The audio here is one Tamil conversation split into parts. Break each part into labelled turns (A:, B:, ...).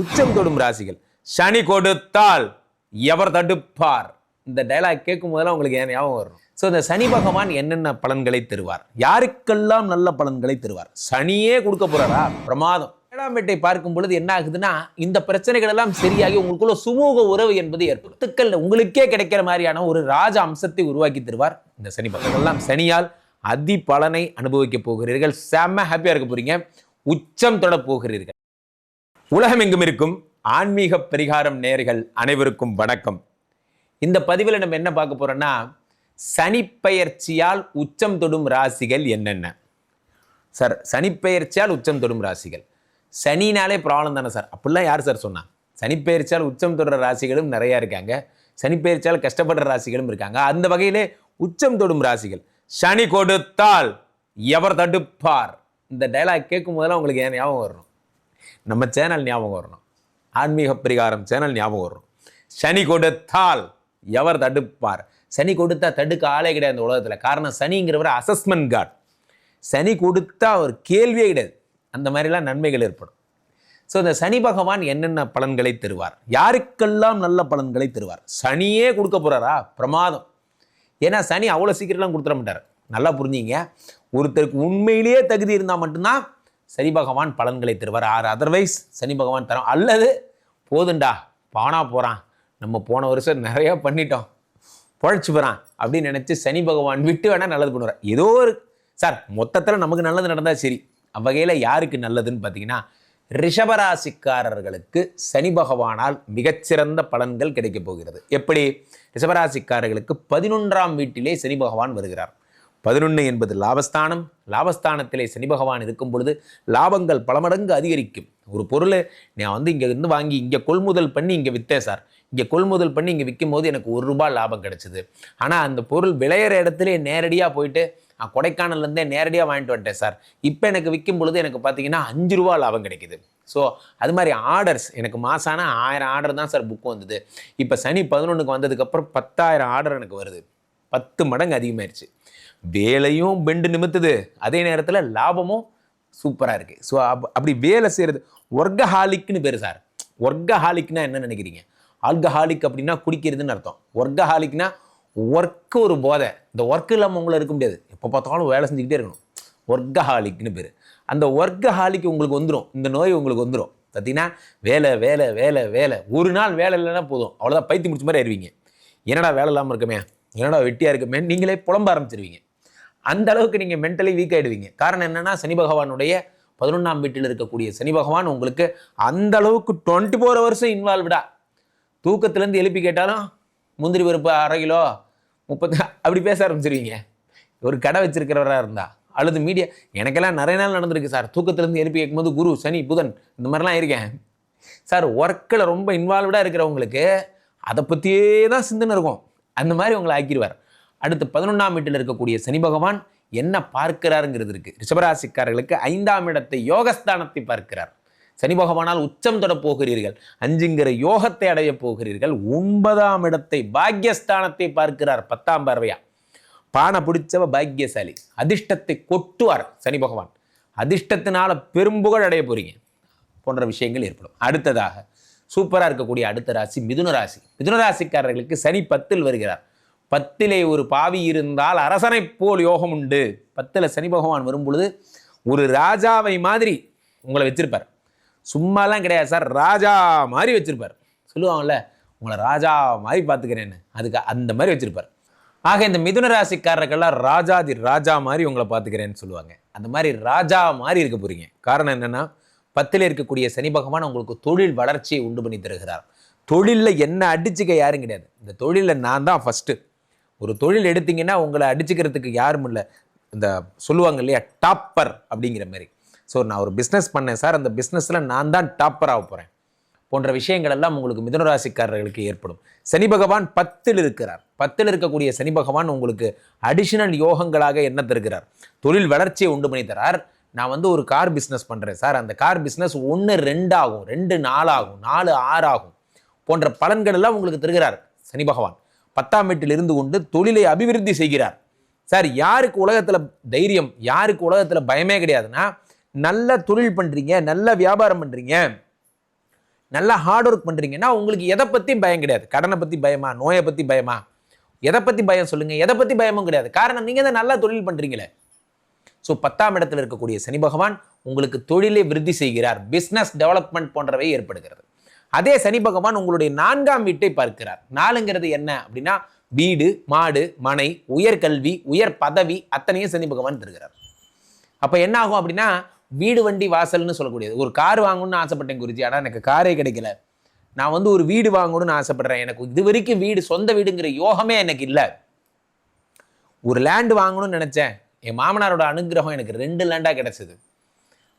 A: உச்சம் தொடும் ராசிகள். சனி கொடுத்தால் எவர் தடுப்பார்? இந்த டைலாக் கேட்கும் போதெல்லாம் உங்களுக்கு ஏன் ஞாபகம் வரும் ஸோ இந்த சனி பகவான் என்னென்ன பலன்களை தருவார்? யாருக்கெல்லாம் நல்ல பலன்களை தருவார்? சனியே கொடுக்க போறாரா? பிரமாதம். ஏழாம் வீட்டை பார்க்கும் பொழுது என்ன ஆகுதுன்னா இந்த பிரச்சனைகள் எல்லாம் சரியாகி உங்களுக்குள்ள சுமூக உறவு என்பது ஏற்படுத்துக்கள் உங்களுக்கே கிடைக்கிற மாதிரியான ஒரு ராஜ அம்சத்தை உருவாக்கி தருவார். இந்த சனி பகவான் எல்லாம் சனியால் அதி பலனை அனுபவிக்க போகிறீர்கள். செம்ம ஹாப்பியா இருக்க போறீங்க. உச்சம் தொட போகிறீர்கள். உலகம் எங்கும் இருக்கும் ஆன்மீக பரிகாரம் நேர்கள் அனைவருக்கும் வணக்கம். இந்த பதிவில் நம்ம என்ன பார்க்க போறோம்னா சனிப்பெயர்ச்சியால் உச்சம் தொடும் ராசிகள் என்னென்ன? சார் சனிப்பெயர்ச்சியால் உச்சம் தொடும் ராசிகள். சனினாலே ப்ராப்ளம் தானே சார்? அப்படிலாம் யார் சார் சொன்னா? சனிப்பெயர்ச்சியால் உச்சம் தொடுற ராசிகளும் நிறையா இருக்காங்க. சனிப்பெயர்ச்சியால் கஷ்டப்படுற ராசிகளும் இருக்காங்க. அந்த வகையிலே உச்சம் தொடும் ராசிகள். சனி கொடுத்தால் எவர் தடுப்பார்? இந்த டைலாக் கேட்கும் போதெல்லாம் உங்களுக்கு ஏன் ஞாபகம் வரணும்? நம்ம சேனல் ஞாபகம் வரணும். ஆன்மீக பரிகாரம் சேனல் ஞாபகம் வரணும். சனி கொடுத்தால் எவர் தடுப்பார்? சனி கொடுத்தா தடுக்க ஆளே கிடையாது இந்த உலகத்தில். காரணம் சனிங்கிறவர் அசஸ்மெண்ட் காட் சனி கொடுத்தா ஒரு கேள்வியே கிடையாது. அந்த மாதிரிலாம் நன்மைகள் ஏற்படும். ஸோ இந்த சனி பகவான் என்னென்ன பலன்களை தருவார்? யாருக்கெல்லாம் நல்ல பலன்களை தருவார்? சனியே கொடுக்க போறாரா? பிரமாதம். ஏன்னா சனி அவ்வளோ சீக்கிரம்லாம் கொடுத்துட மாட்டார். நல்லா புரிஞ்சிங்க. ஒருத்தருக்கு உண்மையிலேயே தகுதி இருந்தால் மட்டும்தான் சனி பகவான் பலன்களை தருவார். ஆர் அதர்வைஸ் சனி பகவான் தரும். அல்லது போதுண்டா பானா போகிறான் நம்ம போன வருஷம் நிறையா பண்ணிட்டோம். பொழைச்சு போகிறான் அப்படின்னு நினச்சி சனி பகவான் விட்டு வேணால் நல்லது பண்ணுவார். ஏதோ ஒரு சார் மொத்தத்தில் நமக்கு நல்லது நடந்தால் சரி. அவ்வகையில் யாருக்கு நல்லதுன்னு பார்த்தீங்கன்னா ரிஷபராசிக்காரர்களுக்கு சனி பகவானால் மிகச்சிறந்த பலன்கள் கிடைக்கப் போகிறது. எப்படி? ரிஷபராசிக்காரர்களுக்கு பதினொன்றாம் வீட்டிலே சனி பகவான் வருகிறார். பதினொன்று என்பது லாபஸ்தானம். லாபஸ்தானத்திலே சனி பகவான் இருக்கும் பொழுது லாபங்கள் பல மடங்கு அதிகரிக்கும். ஒரு பொருளை நான் வந்து இங்கே இருந்து வாங்கி இங்கே கொள்முதல் பண்ணி இங்கே விற்றேன் சார். இங்கே கொள்முதல் பண்ணி இங்கே விற்கும் போது எனக்கு ஒரு ரூபாய் லாபம் கிடச்சிது. ஆனால் அந்த பொருள் விளையிற இடத்துல நேரடியாக போயிட்டு நான் கொடைக்கானல்லேருந்தே நேரடியாக வாங்கிட்டு வந்துட்டேன் சார். இப்போ எனக்கு விற்கும் பொழுது எனக்கு பார்த்தீங்கன்னா அஞ்சு ரூபா லாபம் கிடைக்குது. ஸோ அது மாதிரி ஆர்டர்ஸ் எனக்கு மாசான ஆயிரம் ஆர்டர் தான் சார் புக் வந்தது. இப்போ சனி பதினொன்றுக்கு வந்ததுக்கப்புறம் பத்தாயிரம் ஆர்டர் எனக்கு வருது. பத்து மடங்கு அதிகமாயிருச்சு. வேலையும் பெண்டு நிமித்துது. அதே நேரத்தில் லாபமும் சூப்பராக இருக்குது ஸோ அப் அப்படி வேலை செய்கிறது ஒர்க்கஹாலிக்னு பேர் சார் ஒர்க்கஹாலிக்னா என்ன நினைக்கிறீங்க? ஆல்கஹாலிக் அப்படின்னா குடிக்கிறதுன்னு அர்த்தம். ஒர்க்கஹாலிக்னா ஒர்க்கு ஒரு போதை. இந்த ஒர்க் இல்லாமல் உங்களை இருக்க முடியாது. எப்போ பார்த்தாலும் வேலை செஞ்சுக்கிட்டே இருக்கணும். ஒர்க்கஹாலிக்னு பேர். அந்த ஒர்க்கஹாலிக் உங்களுக்கு வந்துடும் இந்த நோய் உங்களுக்கு வந்துடும் பார்த்தீங்கன்னா வேலை வேலை வேலை வேலை. ஒரு நாள் வேலை இல்லைன்னா போதும். அவ்வளோதான் பைத்தி முடிச்ச மாதிரி அறிவிங்க என்னடா வேலை இல்லாமல் இருக்குமே? என்னடா வெட்டியாக இருக்குமே நீங்களே புலம்ப ஆரம்பிச்சிருவீங்க. அந்த அளவுக்கு நீங்கள் மென்டலி வீக் ஆகிடுவீங்க காரணம் என்னென்னா சனி பகவானுடைய பதினொன்றாம் வீட்டில் இருக்கக்கூடிய சனி பகவான் உங்களுக்கு அந்த அளவுக்கு டுவெண்ட்டி ஃபோர் ஹவர்ஸும் இன்வால்வ்டா தூக்கத்துலேருந்து எழுப்பி கேட்டாலும் முந்திரி பருப்பு அரை கிலோ முப்பத்தி அப்படி பேச ஆரம்பிச்சிருவீங்க. ஒரு கடை வச்சிருக்கிறவராக இருந்தா அல்லது மீடியா எனக்கெல்லாம் நிறைய நாள் நடந்திருக்கு சார். தூக்கத்துலேருந்து எழுப்பி கேட்கும்போது குரு சனி புதன் இந்த மாதிரிலாம் இருக்கேன். சார் ஒர்க்கில் ரொம்ப இன்வால்வ்டாக இருக்கிறவங்களுக்கு அதை பற்றியே தான் சிந்தனை இருக்கும். அந்த மாதிரி உங்களை ஆக்கிடுவார். அடுத்து பதினொன்றாம் வீட்டில் இருக்கக்கூடிய சனி பகவான் என்ன பார்க்கிறாருங்கிறது இருக்கு. ரிஷபராசிக்காரர்களுக்கு ஐந்தாம் இடத்தை யோகஸ்தானத்தை பார்க்கிறார். சனி பகவானால் உச்சம் தொட போகிறீர்கள். அஞ்சுங்கிற யோகத்தை அடைய போகிறீர்கள். ஒன்பதாம் இடத்தை பாக்யஸ்தானத்தை பார்க்கிறார் பத்தாம் பார்வையா. பானை பிடிச்சவ பாக்கியசாலி அதிர்ஷ்டத்தை கொட்டுவார் சனி பகவான். அதிர்ஷ்டத்தினால பெரும்புகழ் அடைய போறீங்க. போன்ற விஷயங்கள் ஏற்படும். அடுத்ததாக சூப்பராக இருக்கக்கூடிய அடுத்த ராசி மிதுன ராசி. மிதுன ராசிக்காரர்களுக்கு சனி பத்தில் வருகிறார். பத்திலே ஒரு பாவி இருந்தால் அரசனை போல் யோகம் உண்டு. பத்தில் சனி பகவான் வரும் பொழுது ஒரு ராஜாவை மாதிரி உங்களை வச்சிருப்பார். சும்மாலாம் கிடையாது சார் ராஜா மாதிரி வச்சிருப்பார். சொல்லுவாங்கல்ல உங்களை ராஜா மாதிரி பார்த்துக்கிறேன்னு. அதுக்கு அந்த மாதிரி வச்சிருப்பார். ஆக இந்த மிதுன ராசிக்காரர்கள்லாம் ராஜாதி ராஜா மாதிரி உங்களை பார்த்துக்கிறேன்னு சொல்லுவாங்க. அந்த மாதிரி ராஜா மாதிரி இருக்க போகிறீங்க காரணம் என்னென்னா பத்தில் இருக்கக்கூடிய சனி பகவான் உங்களுக்கு தொழில் வளர்ச்சியை உண்டு பண்ணி தருகிறார். தொழிலில் என்ன அடிச்சுக்க யாரும் கிடையாது. இந்த தொழிலில் நான் தான் ஃபஸ்ட்டு ஒரு தொழில் எடுத்தீங்கன்னா உங்களை அடிச்சுக்கிறதுக்கு யாரும் இல்லை. இந்த சொல்லுவாங்க இல்லையா டாப்பர் அப்படிங்கிற மாதிரி. ஸோ நான் ஒரு பிஸ்னஸ் பண்ணேன் சார். அந்த பிஸ்னஸில் நான் தான் டாப்பர் ஆக போகிறேன் போன்ற விஷயங்கள் எல்லாம் உங்களுக்கு மிதுன ராசிக்காரர்களுக்கு ஏற்படும். சனி பகவான் பத்தில் இருக்கிறார். பத்தில் இருக்கக்கூடிய சனி பகவான் உங்களுக்கு அடிஷனல் யோகங்களாக என்ன தருகிறார். தொழில் வளர்ச்சியை உண்டு பண்ணி தரார். நான் வந்து ஒரு கார் பிஸ்னஸ் பண்ணுறேன் சார். அந்த கார் பிஸ்னஸ் ஒன்று ரெண்டு ஆகும் ரெண்டு நாலு ஆகும் நாலு ஆறு ஆகும் போன்ற பலன்கள் எல்லாம் உங்களுக்கு தருகிறார் சனி பகவான். பத்தாம் வீட்டில் இருந்து கொண்டு தொழிலை அபிவிருத்தி செய்கிறார். சார் யாருக்கு உலகத்தில் தைரியம் யாருக்கு உலகத்தில் பயமே கிடையாதுன்னா நல்ல தொழில் பண்ணுறீங்க நல்ல வியாபாரம் பண்ணுறீங்க நல்லா ஹார்ட் ஒர்க் பண்ணுறீங்கன்னா உங்களுக்கு எதை பற்றியும் பயம் கிடையாது. கடனை பற்றி பயமா நோயை பற்றி பயமா? எதை பற்றி பயம் சொல்லுங்கள் எதை பற்றி பயமும் கிடையாது. காரணம் நீங்கள் தான் நல்லா தொழில் பண்ணுறீங்களே ஸோ பத்தாம் இடத்துல இருக்கக்கூடிய சனி பகவான் உங்களுக்கு தொழிலை விருத்தி செய்கிறார். பிஸ்னஸ் டெவலப்மெண்ட் போன்றவை ஏற்படுகிறது. அதே சனி பகவான் உங்களுடைய நான்காம் வீட்டை பார்க்கிறார். நாலுங்கிறது என்ன அப்படின்னா வீடு மாடு மனை உயர்கல்வி உயர் பதவி அத்தனையும் சனி பகவான் தருகிறார். அப்போ என்ன ஆகும் அப்படின்னா வீடு வண்டி வாசல்னு சொல்லக்கூடியது. ஒரு கார் வாங்கணும்னு ஆசைப்பட்டேன் குருஜி ஆனால் எனக்கு காரே கிடைக்கல. நான் வந்து ஒரு வீடு வாங்கணும்னு ஆசைப்படுறேன். எனக்கு இது வரைக்கும் வீடு சொந்த வீடுங்கிற யோகமே எனக்கு இல்லை. ஒரு லேண்டு வாங்கணும்னு நினச்சேன். என் மாமனாரோட அனுகிரகம் எனக்கு ரெண்டு லேண்டாக கிடச்சிது.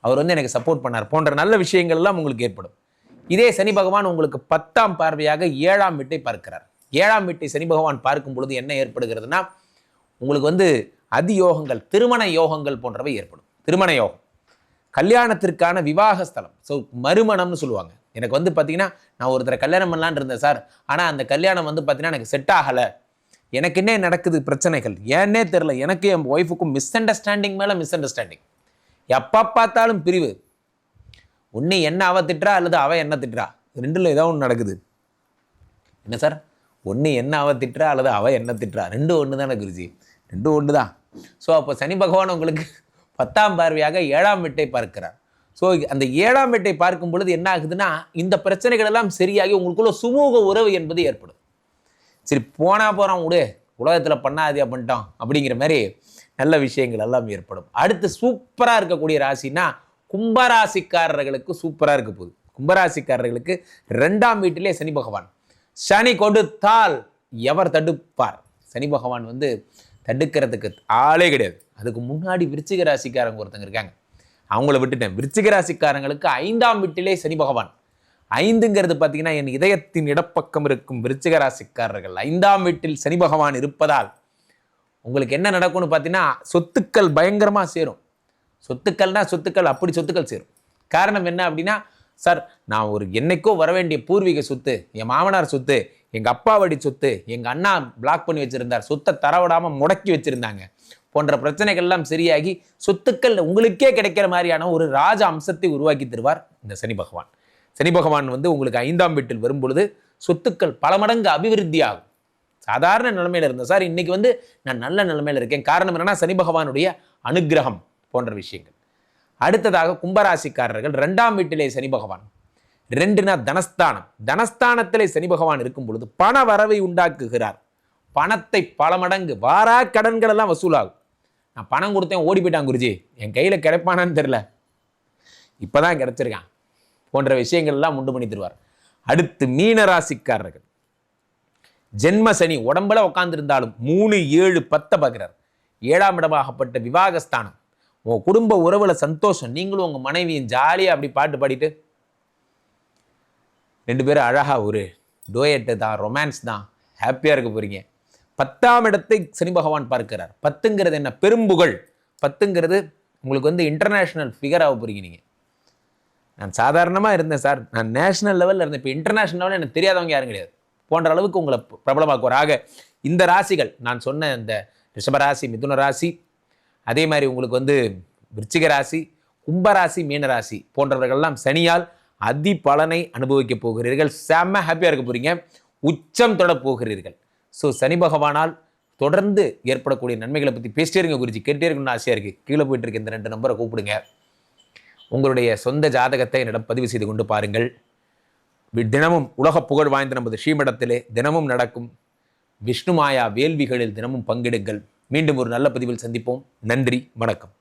A: அவர் வந்து எனக்கு சப்போர்ட் பண்ணார். போன்ற நல்ல விஷயங்கள் எல்லாம் உங்களுக்கு ஏற்படும். இதே சனி பகவான் உங்களுக்கு பத்தாம் பார்வையாக ஏழாம் வீட்டை பார்க்கிறார். ஏழாம் வீட்டை சனி பகவான் பார்க்கும் பொழுது என்ன ஏற்படுகிறதுனா உங்களுக்கு வந்து அதியோகங்கள் திருமண யோகங்கள் போன்றவை ஏற்படும். திருமண யோகம். கல்யாணத்திற்கான விவாக ஸ்தலம். ஸோ மறுமணம்னு சொல்லுவாங்க. எனக்கு வந்து பார்த்தீங்கன்னா நான் ஒருத்தரை கல்யாணம் பண்ணலான்னு இருந்தேன் சார். ஆனால் அந்த கல்யாணம் வந்து பார்த்தீங்கன்னா எனக்கு செட் ஆகலை. எனக்கு என்ன நடக்குது பிரச்சனைகள்? ஏன்னே தெரில எனக்கு என் ஒய்ஃபுக்கும் மிஸ் அண்டர்ஸ்டாண்டிங் மேலே மிஸ் அண்டர்ஸ்டாண்டிங் எப்போ பார்த்தாலும் பிரிவு. ஒன்று என்ன அவ திட்டுறா அல்லது அவ என்ன திட்டுறா? ரெண்டில் ஏதோ ஒன்று நடக்குது. என்ன சார்? ஒன்று என்ன அவ திட்டுறா அல்லது அவ என்ன திட்டுறா? ரெண்டு ஒன்று தானே குருஜி? ரெண்டும் ஒன்று தான் ஸோ அப்போ சனி பகவான் உங்களுக்கு பத்தாம் பார்வையாக ஏழாம் வீட்டை பார்க்கிறார். ஸோ அந்த ஏழாம் வீட்டை பார்க்கும் பொழுது என்ன ஆகுதுன்னா இந்த பிரச்சனைகள் எல்லாம் சரியாகி உங்களுக்குள்ள சுமூக உறவு என்பது ஏற்படும். சரி போனால் போகிறான் விடு உலகத்தில் பண்ணாதே பண்ணிட்டோம் அப்படிங்கிற மாதிரி நல்ல விஷயங்கள் எல்லாம் ஏற்படும். அடுத்து சூப்பராக இருக்கக்கூடிய ராசினா கும்பராசிக்காரர்களுக்கு சூப்பராக இருக்க போகுது. கும்பராசிக்காரர்களுக்கு ரெண்டாம் வீட்டிலே சனி பகவான். சனி கொடுத்தால் எவர் தடுப்பார்? சனி பகவான் வந்து தடுக்கிறதுக்கு ஆளே கிடையாது. அதுக்கு முன்னாடி விருச்சிக ராசிக்காரங்க ஒருத்தங்க இருக்காங்க. அவங்கள விட்டுட்டேன். விருச்சிக ராசிக்காரங்களுக்கு ஐந்தாம் வீட்டிலே சனி பகவான். ஐந்துங்கிறது பார்த்தீங்கன்னா என் இதயத்தின் இடப்பக்கம் இருக்கும் விருச்சிகராசிக்காரர்கள். ஐந்தாம் வீட்டில் சனி பகவான் இருப்பதால் உங்களுக்கு என்ன நடக்கும்னு பார்த்தீங்கன்னா சொத்துக்கள் பயங்கரமாக சேரும். சொத்துக்கள்னா சொத்துக்கள் அப்படி சொத்துக்கள் சேரும். காரணம் என்ன அப்படின்னா சார் நான் ஒரு என்னைக்கோ வர வேண்டிய பூர்வீக சொத்து என் மாமனார் சொத்து எங்கள் அப்பா வடி சொத்து எங்கள் அண்ணா பிளாக் பண்ணி வச்சுருந்தார் சொத்தை தரவிடாமல் முடக்கி வச்சுருந்தாங்க போன்ற பிரச்சனைகள்லாம் சரியாகி சொத்துக்கள் உங்களுக்கே கிடைக்கிற மாதிரியான ஒரு ராஜ அம்சத்தை உருவாக்கி தருவார் இந்த சனி பகவான். சனி பகவான் வந்து உங்களுக்கு ஐந்தாம் வீட்டில் வரும் பொழுது சொத்துக்கள் பல மடங்கு அபிவிருத்தி ஆகும் சாதாரண நிலைமையில் இருந்தேன். சார் இன்றைக்கி வந்து நான் நல்ல நிலைமையில் இருக்கேன். காரணம் என்னென்னா சனி பகவானுடைய அனுக்கிரகம் போன்ற விஷயங்கள். அடுத்ததாக கும்பராசிக்காரர்கள் ரெண்டாம் வீட்டிலே சனி பகவான். ரெண்டுனா தனஸ்தானம். தனஸ்தானத்திலே சனி பகவான் இருக்கும் பொழுது பண வரவை உண்டாக்குகிறார். பணத்தை பல மடங்கு வாரா கடன்கள் எல்லாம் வசூலாகும். நான் பணம் கொடுத்தேன் ஓடி போயிட்டான் குருஜி. என் கையில் கிடைப்பானான்னு தெரில இப்பதான் கிடச்சிருக்கான். போன்ற விஷயங்கள் எல்லாம் உண்டு பண்ணி தருவார். அடுத்து மீனராசிக்காரர்கள். ஜென்ம சனி உடம்புல உட்காந்துருந்தாலும் மூணு ஏழு பத்தை பார்க்குறார். ஏழாம் இடமாகப்பட்ட விவாகஸ்தானம். உங்கள் குடும்ப உறவில் சந்தோஷம். நீங்களும் உங்கள் மனைவியும் ஜாலியாக அப்படி பாட்டு பாடிட்டு ரெண்டு பேரும் அழகா ஒரு டோயட்டு தான் ரொமான்ஸ் தான் ஹாப்பியாக இருக்க போகிறீங்க பத்தாம் இடத்தை சனி பகவான் பார்க்கிறார். பத்துங்கிறது என்ன? பெரும்புகழ் பத்துங்கிறது உங்களுக்கு வந்து இன்டர்நேஷ்னல் ஃபிகர் ஆக போகிறீங்க நீங்கள் நான் சாதாரணமாக இருந்தேன் சார். நான் நேஷனல் லெவலில் இருந்தேன். இப்போ இன்டர்நேஷனல் லெவலில் எனக்கு தெரியாதவங்க யாரும் கிடையாது. போன்ற அளவுக்கு உங்களை பிரபலமாக்குவார் ஆக இந்த ராசிகள் நான் சொன்ன இந்த ரிஷபராசி மிதுன ராசி அதே மாதிரி உங்களுக்கு வந்து விருச்சிக ராசி கும்பராசி மீனராசி போன்றவர்கள்லாம் சனியால் அதி பலனை அனுபவிக்க போகிறீர்கள். செம்ம ஹாப்பியாக இருக்க போகிறீங்க உச்சம் தொட போகிறீர்கள். ஸோ சனி பகவானால் தொடர்ந்து ஏற்படக்கூடிய நன்மைகளை பற்றி பேசிட்டே இருங்க குருஜி. கேட்டே இருக்கணும்னு ஆசையாக இருக்குது கீழே போயிட்டு இருக்க இந்த ரெண்டு நம்பரை கூப்பிடுங்க. உங்களுடைய சொந்த ஜாதகத்தை என்னிடம் பதிவு செய்து கொண்டு பாருங்கள். தினமும் உலக புகழ் வாய்ந்த நமது ஸ்ரீமடத்திலே தினமும் நடக்கும் விஷ்ணுமாயா வேள்விகளில் தினமும் பங்கெடுங்கள். மீண்டும் ஒரு நல்ல பதிவில் சந்திப்போம். நன்றி வணக்கம்.